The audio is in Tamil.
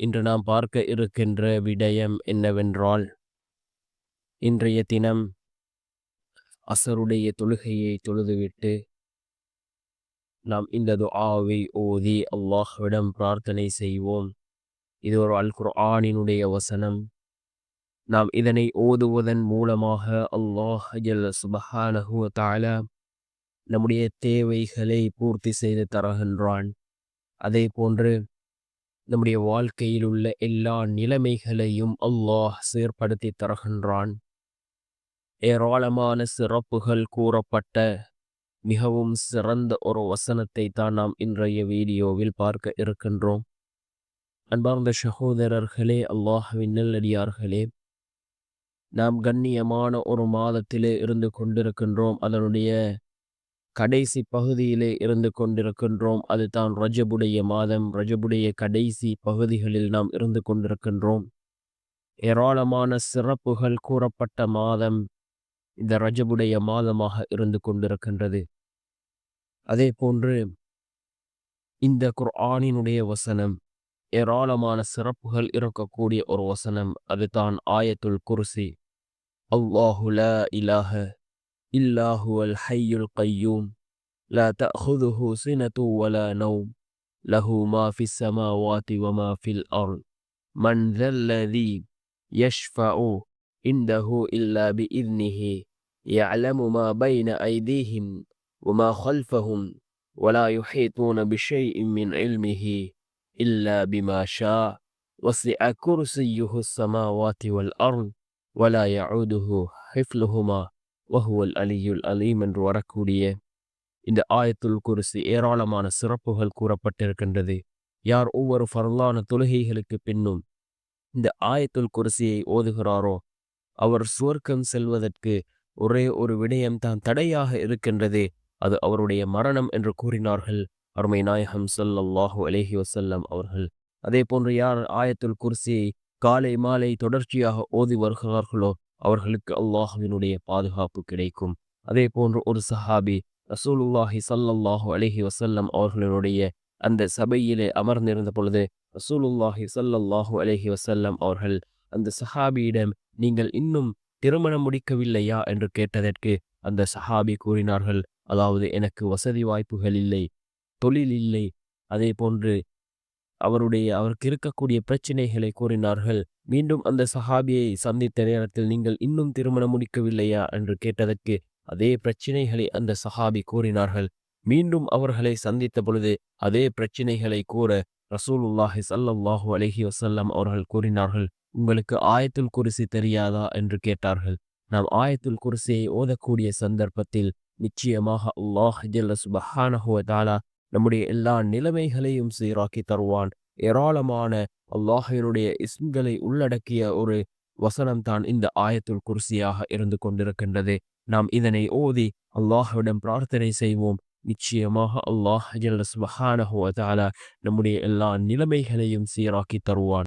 இன்று நாம் பார்க்க இருக்கின்ற விடயம் என்னவென்றால் இன்றைய தினம் அசருடைய தொழுகையை தொழுதுவிட்டு நாம் இந்த துஆவை ஓதி அல்லாஹ்விடம் பிரார்த்தனை செய்வோம். இது ஒரு அல் குர்ஆனினுடைய வசனம். நாம் இதனை ஓதுவதன் மூலமாக அல்லாஹ் ஜல்ல சுபஹானஹு நம்முடைய தேவைகளை பூர்த்தி செய்து தருகின்றான். அதே போன்று நம்முடைய வாழ்க்கையில் உள்ள எல்லா நிலைமைகளையும் அல்லாஹ் சீர்படுத்தி தருகின்றான். ஏராளமான சிறப்புகள் கூறப்பட்ட மிகவும் சிறந்த ஒரு வசனத்தை தான் நாம் இன்றைய வீடியோவில் பார்க்க இருக்கின்றோம். அன்பார்ந்த சகோதரர்களே அல்லாஹ்வின் நல்லடியார்களே நாம் கண்ணியமான ஒரு மாதத்திலே இருந்து கொண்டிருக்கின்றோம். அதனுடைய கடைசி பகுதியிலே இருந்து கொண்டிருக்கின்றோம். அதுதான் ரஜபுடைய மாதம். ரஜபுடைய கடைசி பகுதிகளில் நாம் இருந்து கொண்டிருக்கின்றோம். ஏராளமான சிறப்புகள் கூறப்பட்ட மாதம் இந்த ரஜபுடைய மாதமாக இருந்து கொண்டிருக்கின்றது. அதே போன்று இந்த குர்ஆனினுடைய வசனம் ஏராளமான சிறப்புகள் இருக்கக்கூடிய ஒரு வசனம். அதுதான் ஆயத்துல் குர்சி. அவ்வாஹுல லா இலாஹ إلا هو الحي القيوم لا تأخذه سنة ولا نوم له ما في السماوات وما في الأرض. من ذا الذي يشفع عنده إلا بإذنه يعلم ما بين أيديهم وما خلفهم ولا يحيطون بشيء من علمه إلا بما شاء. وسع كرسيه السماوات والأرض ولا يعوده حفظهما. வஹுவல் அலியுல் அலீம் என்று வரக்கூடிய இந்த ஆயத்துல் குருசி ஏராளமான சிறப்புகள் கூறப்பட்டிருக்கின்றது. யார் ஒவ்வொரு ஃபரலான தொழுகைகளுக்கு பின்னும் இந்த ஆயத்துல் குருசியை ஓதுகிறாரோ அவர் சுவர்க்கம் செல்வதற்கு ஒரே ஒரு விடயம் தான் தடையாக இருக்கின்றது. அது அவருடைய மரணம் என்று கூறினார்கள். அருமை நாயகம் சல்லல்லாஹு அலேஹி வசல்லம் அவர்கள். அதே போன்று யார் ஆயத்துல் குர்சியை காலை மாலை தொடர்ச்சியாக ஓதி வருகிறார்களோ அவர்களுக்கு அல்லாஹுவினுடைய பாதுகாப்பு கிடைக்கும். அதே போன்று ஒரு சஹாபி ரசூலுல்லாஹி சல்லல்லாஹு அலஹி வசல்லம் அவர்களுடைய அந்த சபையிலே அமர்ந்திருந்த பொழுது ரசூலுல்லாஹி சல்லல்லாஹு அலஹி வசல்லம் அவர்கள் அந்த சஹாபியிடம் நீங்கள் இன்னும் திருமணம் முடிக்கவில்லையா? என்று கேட்டதற்கு அந்த சஹாபி கூறினார்கள் அதாவது எனக்கு வசதி வாய்ப்புகள் இல்லை தொழில் இல்லை. அதே போன்று அவருடைய அவருக்கு இருக்கக்கூடிய பிரச்சனைகளை கூறினார்கள். மீண்டும் அந்த சஹாபியை சந்தித்த நேரத்தில் நீங்கள் இன்னும் திருமணம் முடிக்கவில்லையா? என்று கேட்டதற்கு அதே பிரச்சினைகளை அந்த சஹாபி கூறினார்கள். மீண்டும் அவர்களை சந்தித்த பொழுது அதே பிரச்சினைகளை கூற ரசூலுல்லாஹி சல்லாஹூ அலஹி வசல்லம் அவர்கள் கூறினார்கள் உங்களுக்கு ஆயத்துல் குருசி தெரியாதா? என்று கேட்டார்கள். நாம் ஆயத்துல் குருசியை ஓதக்கூடிய சந்தர்ப்பத்தில் நிச்சயமாக அல்லாஹ் ஜல்ல சுபஹானஹுவ தாலா நம்முடைய எல்லா நிலைமைகளையும் சீராக்கி தருவான். ஏராளமான அல்லாஹினுடைய இஸ்ம்களை உள்ளடக்கிய ஒரு வசனம்தான் இந்த ஆயத்துள் குர்சியாக இருந்து கொண்டிருக்கின்றது. நாம் இதனை ஓதி அல்லாஹுவிடம் பிரார்த்தனை செய்வோம். நிச்சயமாக அல்லாஹ் ஜல்ல சுபஹானஹுவ நம்முடைய எல்லா நிலைமைகளையும் சீராக்கி தருவான்.